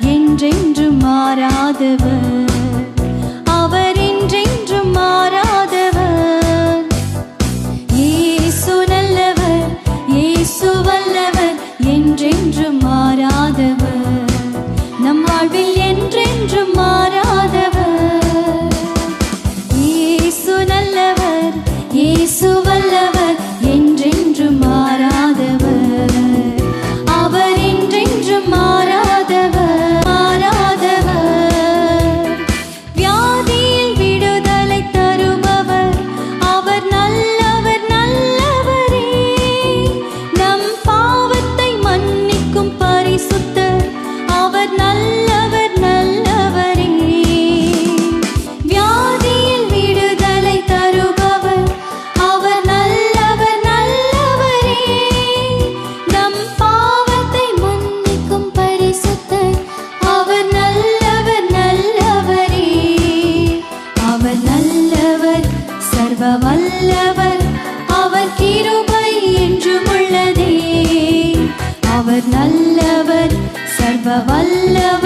என்றென்றும் மாறாதவர். அவர் என்றென்று மாறாதவர். இயேசு நல்லவர் இயேசு வல்லவர் என்றென்று மாறாதவர். நம் வாழ்வில் என்றென்று மாறாதவர். இயேசு நல்லவர் இயேசு வல்லவர் நல்லவர் சர்வ வல்லவர் அவர் கிருபை என்றும் உள்ளதே அவர் நல்லவர் சர்வ வல்லவர்